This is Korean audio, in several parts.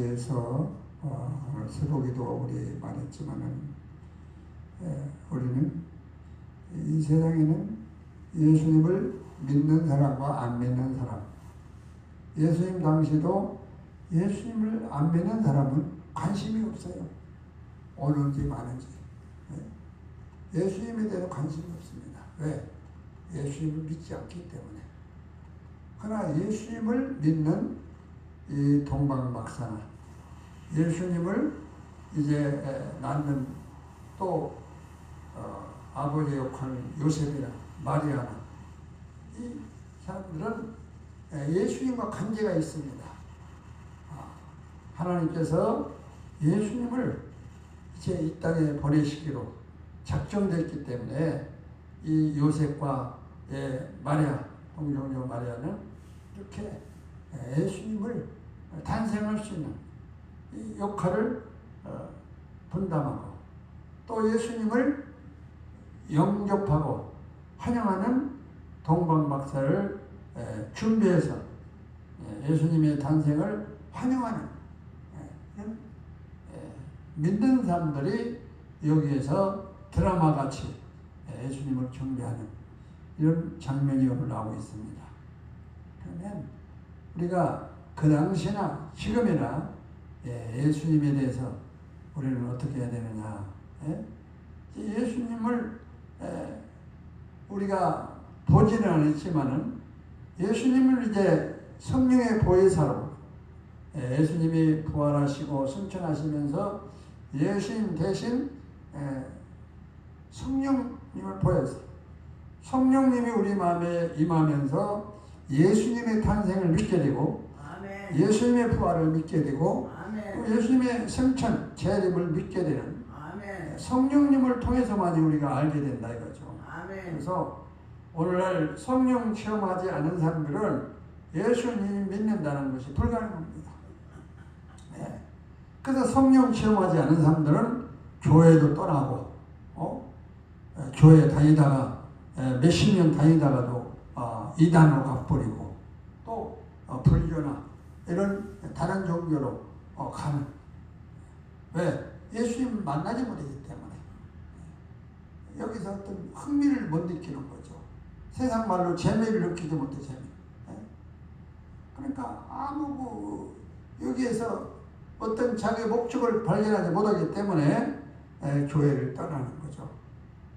맞이해서 어, 오늘 새벽에도 우리 말했지만은 예, 우리는 이 세상에는 예수님을 믿는 사람과 안 믿는 사람 예수님 당시도 예수님을 안 믿는 사람은 관심이 없어요. 오는지 마는지. 예. 예수님에 대해서 관심이 없습니다. 왜? 예수님을 믿지 않기 때문에. 그러나 예수님을 믿는 이 동방박사나 예수님을 이제 낳는 또 어, 아버지 역할 요셉이나 마리아나 이 사람들은 예수님과 관계가 있습니다. 아, 하나님께서 예수님을 이제 이 땅에 보내시기로 작정됐기 때문에 이 요셉과 마리아, 동정녀 마리아는 이렇게 예수님을 탄생할 수 있는 이 역할을 어, 분담하고 또 예수님을 영접하고 환영하는 동방박사를 준비해서 예수님의 탄생을 환영하는 믿는 사람들이 여기에서 드라마 같이 예수님을 경배하는 이런 장면이 나오고 있습니다. 그러면 우리가 그 당시나 지금이나 예 수님에 대해서 우리는 어떻게 해야 되느냐? 예 수님을 우리가 보지는 않았지만은 예수님을 이제 성령의 보혜사로 예수님이 부활하시고 승천하시면서 예수님 대신 성령님을 보여서 성령님이 우리 마음에 임하면서 예수님의 탄생을 믿게 되고. 예수님의 부활을 믿게 되고. 예수님의 승천, 재림을 믿게 되는 아멘. 성령님을 통해서만이 우리가 알게 된다 이거죠. 그래서 오늘날 성령 체험하지 않은 사람들은 예수님 믿는다는 것이 불가능합니다. 네. 그래서 성령 체험하지 않은 사람들은 교회도 떠나고, 어? 교회 다니다가 몇십 년 다니다가도 어, 이단으로 가버리고 또 어, 불교나 이런 다른 종교로 어, 가는 왜 예수님 만나지 못하기 때문에 여기서 어떤 흥미를 못 느끼는 거죠. 세상 말로 재미를 느끼지 못해 재미. 그러니까 아무 그 여기에서 어떤 자기 목적을 발견하지 못하기 때문에 교회를 떠나는 거죠.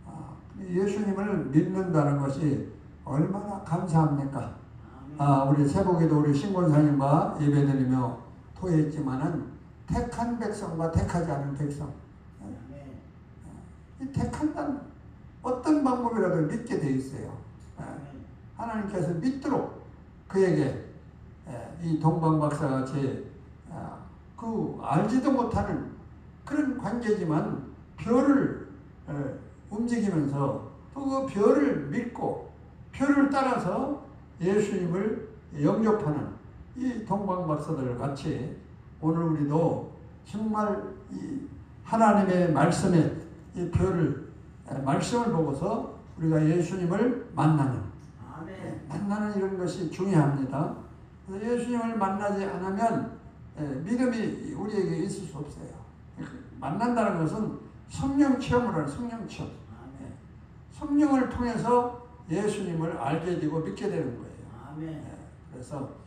아, 예수님을 믿는다는 것이 얼마나 감사합니까? 아, 우리 세복에도 우리 신권사님과 예배드리며 토했지만은 택한 백성과 택하지 않은 백성. 이 택한다는 어떤 방법이라도 믿게 돼 있어요. 하나님께서 믿도록 그에게 이 동방박사 같이 아, 그 알지도 못하는 그런 관계지만 별을 움직이면서 또그 별을 믿고 별을 따라서 예수님을 영접하는 이 동방박사들 같이 오늘 우리도 정말 이 하나님의 말씀에 이 별을 말씀을 보고서 우리가 예수님을 만나는 아멘. 만나는 이런 것이 중요합니다. 예수님을 만나지 않으면 믿음이 우리에게 있을 수 없어요. 만난다는 것은 성령 체험을 하는 성령 체험. 성령을 통해서 예수님을 알게 되고 믿게 되는 거예요. 그래서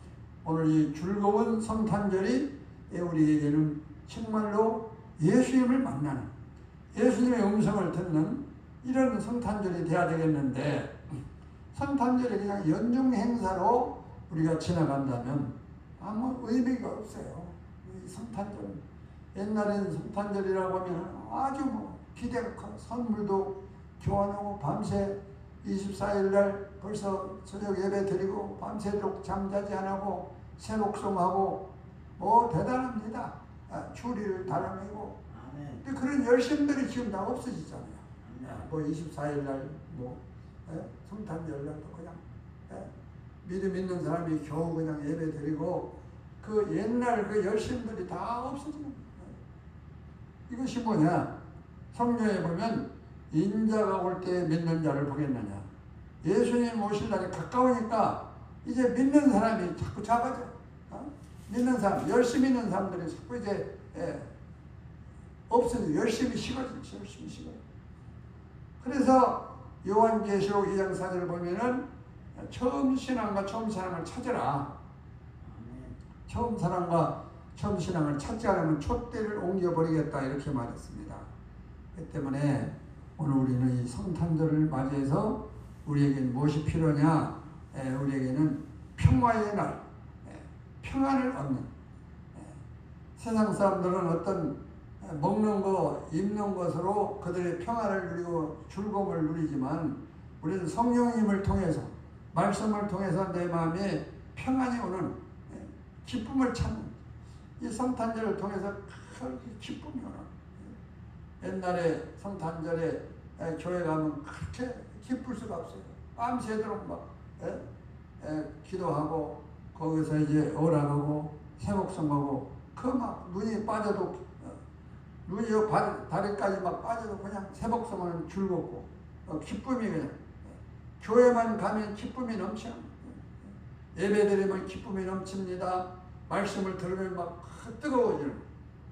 오늘 이 즐거운 성탄절이 우리에게는 정말로 예수님을 만나는 예수님의 음성을 듣는 이런 성탄절이 돼야 되겠는데 성탄절이 그냥 연중 행사로 우리가 지나간다면 아무 의미가 없어요. 성탄절 옛날엔 성탄절이라고 하면 아주 뭐 기대가 커 선물도 교환하고 밤새 24일 날 벌써 저녁 예배 드리고 밤새도록 잠자지 않고 새목송하고 뭐 대단합니다. 아, 추리를 달아내고 근데 그런 열심들이 지금 다 없어지잖아요. 뭐 24일 날뭐 예? 성탄절 날도 그냥 예? 믿음 있는 사람이 겨우 그냥 예배 드리고 그 옛날 그 열심들이 다 없어지는 거예요. 이것이 뭐냐? 성경에 보면 인자가 올 때 믿는 자를 보겠느냐. 예수님 오실 날이 가까우니까 이제 믿는 사람이 자꾸 작아져. 어? 믿는 사람, 열심히 있는 사람들이 자꾸 이제 예, 없어져 열심히 식어지죠. 열심히 식어. 그래서 요한계시록 2장 4절을 보면은 처음 신앙과 처음 사랑을 찾으라. 처음 사랑과 처음 신앙을 찾지 않으면 촛대를 옮겨버리겠다 이렇게 말했습니다. 그 때문에 오늘 우리는 이 성탄절을 맞이해서 우리에게는 무엇이 필요냐? 에, 우리에게는 평화의 날, 에, 평안을 얻는. 에, 세상 사람들은 어떤 에, 먹는 거, 입는 것으로 그들의 평안을 누리고 즐거움을 누리지만 우리는 성령님을 통해서 말씀을 통해서 내 마음에 평안이 오는 에, 기쁨을 찾는 이 성탄절을 통해서 큰 기쁨이 오는 옛날에 성탄절에 에, 교회 가면 그렇게 기쁠 수가 없어요. 밤새도록 막 에? 에, 기도하고 거기서 이제 오라하고 새목성하고 그 막 눈이 빠져도 어, 눈이 요 발, 다리까지 막 빠져도 그냥 새목성하는 즐겁고 어, 기쁨이 그냥 예. 교회만 가면 기쁨이 넘쳐 예배 드리면 기쁨이 넘칩니다. 말씀을 들으면 막 뜨거워지는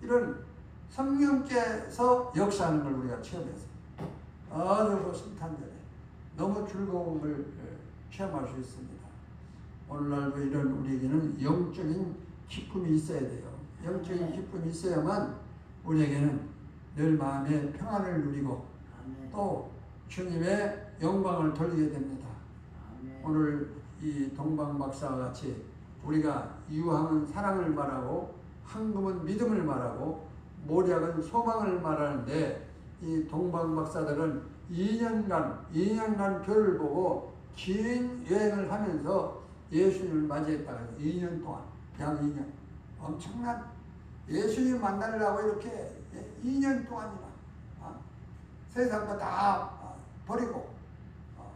이런 성령께서 역사하는 걸 우리가 체험했어요. 아주 그 성탄절에 너무 즐거움을 예, 체험할 수 있습니다. 오늘날도 이런 우리에게는 영적인 기쁨이 있어야 돼요. 영적인 기쁨이 있어야만 우리에게는 늘 마음의 평안을 누리고 또 주님의 영광을 돌리게 됩니다. 오늘 이 동방 박사와 같이 우리가 유황은 사랑을 말하고 황금은 믿음을 말하고 모략은 소망을 말하는데 이 동방 박사들은 2년간 2년간 별을 보고 긴 여행을 하면서 예수님을 맞이했다. 2년 동안 약 2년 엄청난 예수님 만나려고 이렇게 2년 동안이나 어? 세상 거다 버리고 어,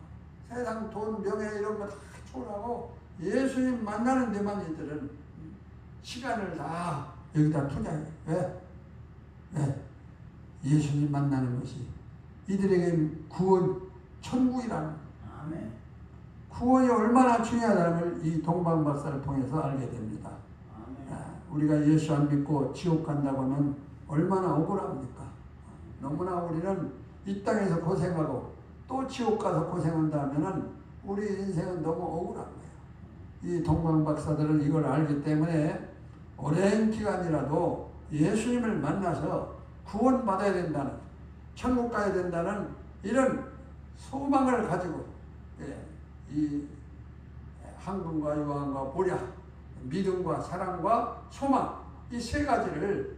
세상 돈 명예 이런 거 다 초월하고 예수님 만나는 데만 이들은 시간을 다 여기다 투자해. 왜? 왜? 예수님 만나는 것이 이들에게 구원 천국이라는 구원이 얼마나 중요하다는 걸 이 동방 박사를 통해서 알게 됩니다. 아, 우리가 예수 안 믿고 지옥 간다고 하면 얼마나 억울합니까? 너무나 우리는 이 땅에서 고생하고 또 지옥 가서 고생한다 하면은 우리 인생은 너무 억울한 거예요. 이 동방 박사들은 이걸 알기 때문에 오랜 기간이라도 예수님을 만나서 구원받아야 된다는 천국 가야 된다는 이런 소망을 가지고 예, 이 황금과 유황과 보략, 믿음과 사랑과 소망 이 세 가지를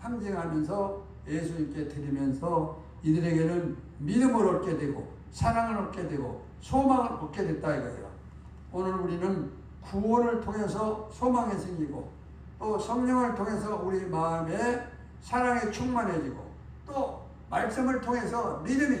상징하면서 예수님께 드리면서 이들에게는 믿음을 얻게 되고 사랑을 얻게 되고 소망을 얻게 됐다 이거예요. 오늘 우리는 구원을 통해서 소망이 생기고 또 성령을 통해서 우리 마음에 사랑이 충만해지고 또 말씀을 통해서 믿음이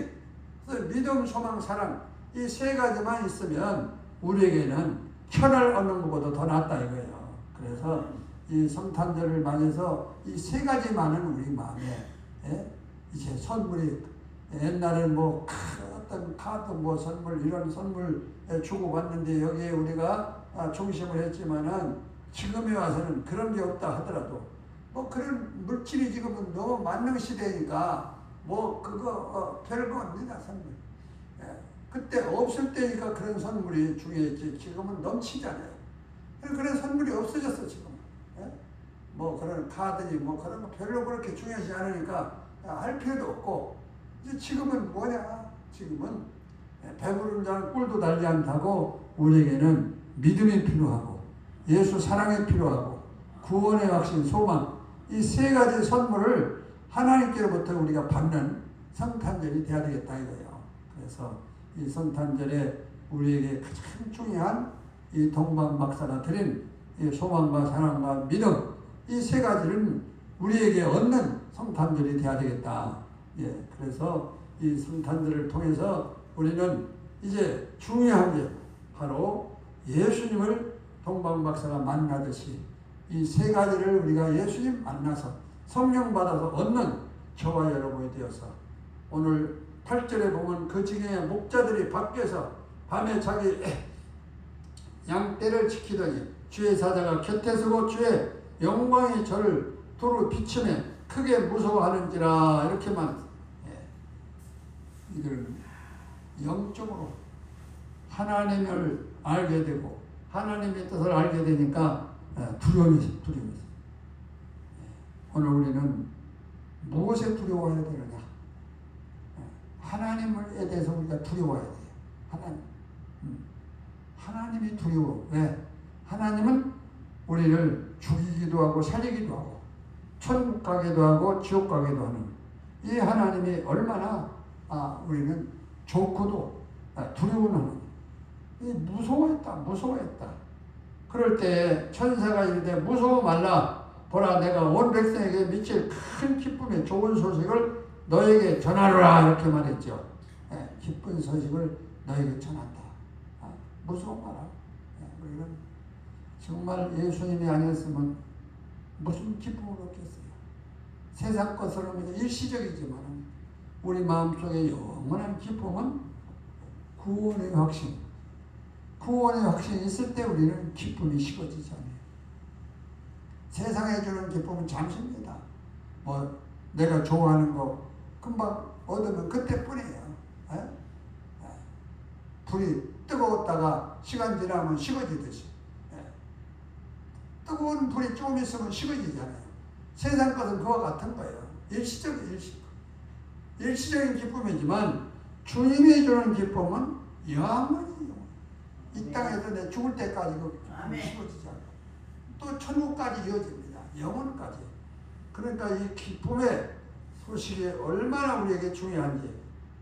그래서 믿음, 소망, 사랑 이 세 가지만 있으면 우리에게는 편을 얻는 것보다 더 낫다 이거예요. 그래서 이 성탄절을 맞이해서 이 세 가지만은 우리 마음에 예? 이제 선물이 옛날에는 뭐 어떤 카드 뭐 선물 이런 선물 주고 받는데 여기에 우리가 아, 중심을 했지만은 지금에 와서는 그런 게 없다 하더라도 뭐 그런 물질이 지금은 너무 만능 시대니까 뭐 그거 어, 별거 없니다 선물. 예. 그때 없을 때니까 그런 선물이 중요했지 지금은 넘치잖아요. 그런 선물이 없어졌어 지금. 예? 뭐 그런 카드니 뭐 그런 거 별로 그렇게 중요하지 않으니까 할 필요도 없고 이제 지금은 뭐냐? 지금은 배부른 자는 꿀도 달지 않다고 우리에게는 믿음이 필요하고 예수 사랑이 필요하고 구원의 확신 소망 이 세 가지 선물을 하나님께로부터 우리가 받는 성탄절이 돼야 되겠다 이거예요. 그래서 이 성탄절에 우리에게 가장 중요한 이 동방 박사가 드린 이 소망과 사랑과 믿음 이 세 가지를 우리에게 얻는 성탄절이 돼야 되겠다. 예, 그래서 이 성탄절을 통해서 우리는 이제 중요한 게 바로 예수님을 동방 박사가 만나듯이 이 세 가지를 우리가 예수님 만나서 성령 받아서 얻는 저와 여러분이 되어서 오늘 8절에 보면 그 중에 목자들이 밖에서 밤에 자기 양떼를 지키더니 주의 사자가 곁에 서고 주의 영광이 저를 도로 비추며 크게 무서워하는지라 이렇게만 예. 이들은 영적으로 하나님을 알게 되고 하나님의 뜻을 알게 되니까 예, 두려움이 두려움이. 예. 오늘 우리는 무엇에 두려워해야 되느냐? 예. 하나님에 대해서 우리가 두려워해야 돼요. 하나님. 음. 하나님이 두려워. 왜? 하나님은 우리를 죽이기도 하고 살리기도 하고 천국 가게도 하고 지옥 가게도 하는 이 하나님이 얼마나 아, 우리는 좋고도 아, 두려운 하나님. 이 무서워했다, 무서워했다. 그럴 때 천사가 이르되 무서워 말라. 보라, 내가 온 백성에게 미칠 큰 기쁨의 좋은 소식을 너에게 전하노라 이렇게 말했죠. 예, 기쁜 소식을 너에게 전한다. 아, 무서워 마라. 예, 정말 예수님이 아니었으면 무슨 기쁨을 얻겠어요. 세상 것으로는 일시적이지만 우리 마음속에 영원한 기쁨은 구원의 확신. 구원의 확신이 있을 때 우리는 기쁨이 식어지지 않아요. 세상에 주는 기쁨은 잠시입니다. 뭐 내가 좋아하는 거 금방 얻으면 그때뿐이에요. 에? 에. 불이 뜨거웠다가 시간 지나면 식어지듯이. 에. 뜨거운 불이 조금 있으면 식어지잖아요. 세상 것은 그와 같은 거예요. 일시적인 일시. 일시적인 기쁨이지만 주님이 주는 기쁨은 영원히 이 땅에서 내 죽을 때까지 그 않아요. 또 천국까지 이어집니다. 영원까지. 그러니까 이 기쁨의 소식이 얼마나 우리에게 중요한지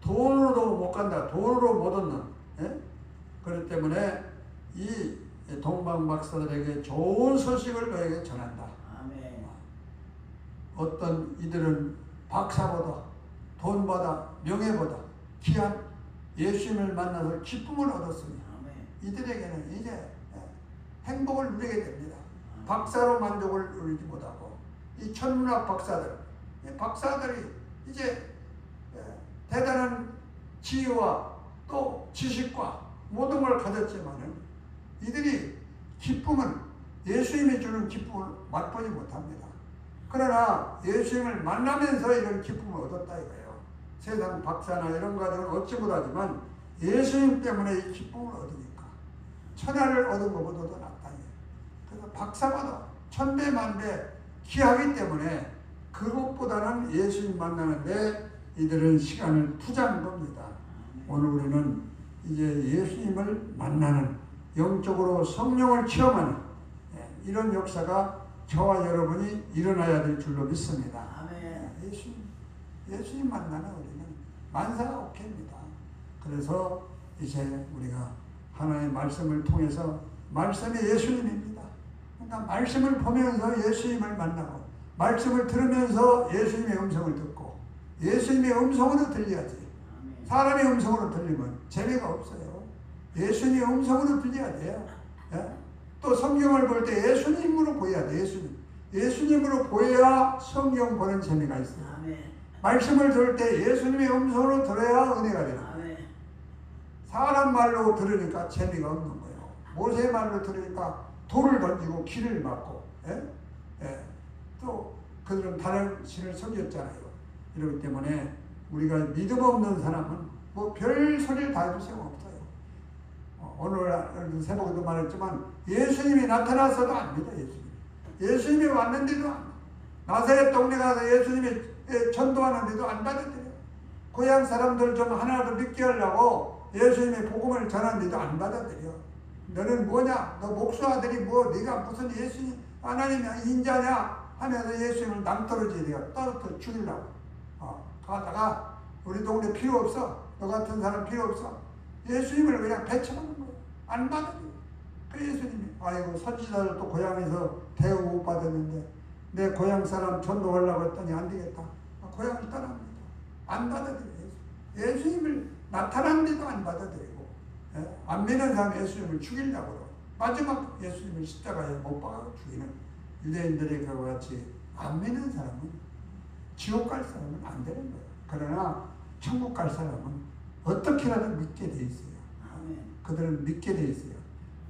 돈으로도 못 간다. 돈으로 못 얻는. 예? 그렇기 때문에 이 동방 박사들에게 좋은 소식을 너에게 전한다. 아멘. 어떤 이들은 박사보다 돈보다 명예보다 귀한 예수님을 만나서 기쁨을 얻었습니다. 아멘. 이들에게는 이제 예, 행복을 누리게 됩니다. 박사로 만족을 누리지 못하고 이 천문학 박사들, 이 박사들이 이제 예, 대단한 지혜와 또 지식과 모든 걸 가졌지만은 이들이 기쁨은 예수님이 주는 기쁨을 맛보지 못합니다. 그러나 예수님을 만나면서 이런 기쁨을 얻었다 이거예요. 세상 박사나 이런 거 가지고는 얻지 못하지만 예수님 때문에 이 기쁨을 얻으니까 천하를 얻은 것보다도 낫다. 이거예요. 그래서 박사보다 천배 만배 귀하기 때문에 그것보다는 예수님 만나는데 이들은 시간을 투자한 겁니다. 오늘 우리는 이제 예수님을 만나는 영적으로 성령을 체험하는 예, 이런 역사가 저와 여러분이 일어나야 될 줄로 믿습니다. 아멘. 예수님, 예수님 만나는 우리는 만사가 없겠습니다. 그래서 이제 우리가 하나님의 말씀을 통해서 말씀이 예수님입니다. 그러니까 말씀을 보면서 예수님을 만나고 말씀을 들으면서 예수님의 음성을 듣고 예수님의 음성으로 들려야지. 사람의 음성으로 들리면 재미가 없어요. 예수님의 음성으로 들려야 돼요. 예? 또 성경을 볼 때 예수님으로 보여야 돼. 예수님. 예수님으로 보여야 성경 보는 재미가 있어요. 말씀을 들을 때 예수님의 음성으로 들어야 은혜가 되는 거예요. 사람 말로 들으니까 재미가 없는 거예요. 모세 말로 들으니까 돌을 던지고 길을 막고, 예? 예. 또 그들은 다른 신을 섬겼잖아요. 이러기 때문에 우리가 믿음 없는 사람은 뭐 별 소리를 다 해도 소용없어요. 어, 오늘 새벽에도 말했지만 예수님이 나타나서도 안 믿어 예수님. 예수님이 왔는데도. 나사렛 동네 가서 예수님이 예, 전도하는데도 안 받아들여. 고향 사람들 좀 하나라도 믿게 하려고 예수님의 복음을 전하는데도 안 받아들여. 너는 뭐냐? 너 목수 아들이 뭐? 네가 무슨 예수님 하나님의 인자냐? 하면서 예수님을 낭떠러지 네가 떨어뜨려 죽이려고. 어, 가다가 우리 동네 필요 없어. 너 같은 사람 필요 없어. 예수님을 그냥 배척하는 거예요. 안 받아들여. 그 예수님이 아이고 선지자를 또 고향에서 대우 못 받았는데 내 고향 사람 전도하려고 했더니 안 되겠다. 아, 고향을 떠납니다. 안 받아들여요. 예수. 예수님을 나타났는데도 안 받아들이고 예? 안 믿는 사람 예수님을 죽이려고 마지막 예수님을 십자가에 못 박아 죽이는 유대인들의 그와 같이 안 믿는 사람은 지옥 갈 사람은 안 되는 거예요. 그러나 천국 갈 사람은 어떻게라도 믿게 돼 있어요. 그들은 믿게 돼 있어요.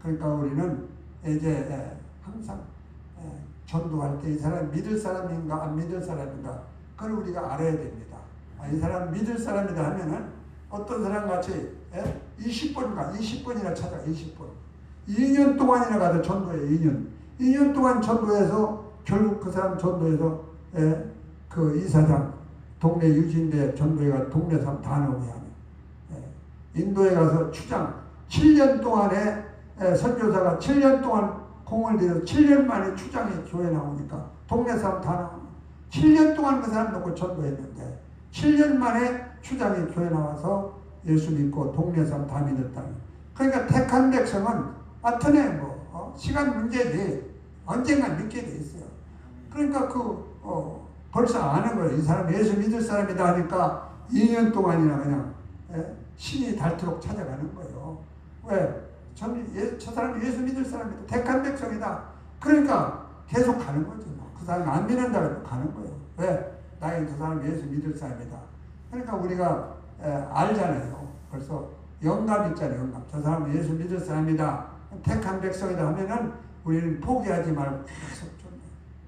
그러니까 우리는 이제 예, 항상 예, 전도할 때 이 사람 믿을 사람인가 안 믿을 사람인가 그걸 우리가 알아야 됩니다. 아, 이 사람 믿을 사람이다 하면은 어떤 사람 같이 예? 20분가 20분이나 찾아 20분 2년 동안이나 가서 전도해 2년 2년 동안 전도해서 결국 그 사람 전도해서 예? 그 이사장 동네 유진대 전도회가 동네 사람 다 나오게 하는 예. 인도에 가서 추장 7년 동안에 예, 선교사가 7년 동안 공을 들여서 7년 만에 추장이 교회 나오니까 동네 사람 다 나오는 7년 동안 그 사람 놓고 전도했는데 7년 만에 추장이 교회 나와서 예수 믿고 동네 사람 다 믿었다는 그러니까 택한 백성은 아트네 뭐 어? 시간 문제지 언젠가 믿게 돼 있어요 그러니까 그 어, 벌써 아는 거예요 이 사람 예수 믿을 사람이다 하니까 2년 동안이나 그냥 예, 신이 닳도록 찾아가는 거예요 왜? 저는 예, 저 사람이 예수 믿을 사람이다. 택한 백성이다. 그러니까 계속 가는 거죠. 뭐. 그 사람이 안 믿는다 해도 가는 거예요. 왜? 나는 저 사람 예수 믿을 사람이다. 그러니까 우리가 에, 알잖아요. 벌써 영감 있잖아요. 영감. 저 사람은 예수 믿을 사람이다. 택한 백성이다 하면은 우리는 포기하지 말고 계속 좀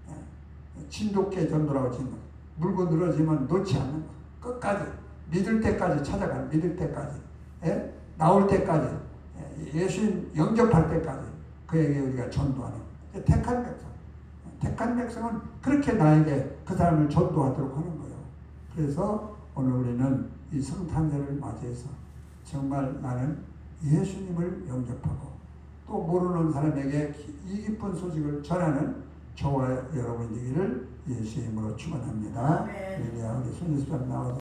예, 진돗개 전도라고 짓는 물고 늘어지면 놓지 않는 거. 끝까지 믿을 때까지 찾아가는 믿을 때까지 예? 나올 때까지 예수님 영접할 때까지 그에게 우리가 전도하는 택한 백성. 택한 백성은 그렇게 나에게 그 사람을 전도하도록 하는 거예요. 그래서 오늘 우리는 이 성탄절을 맞이해서 정말 나는 예수님을 영접하고 또 모르는 사람에게 이 깊은 소식을 전하는 저와 여러분 되기를 예수의 이름으로 축원합니다. 아멘. 우리 손예수님 나와서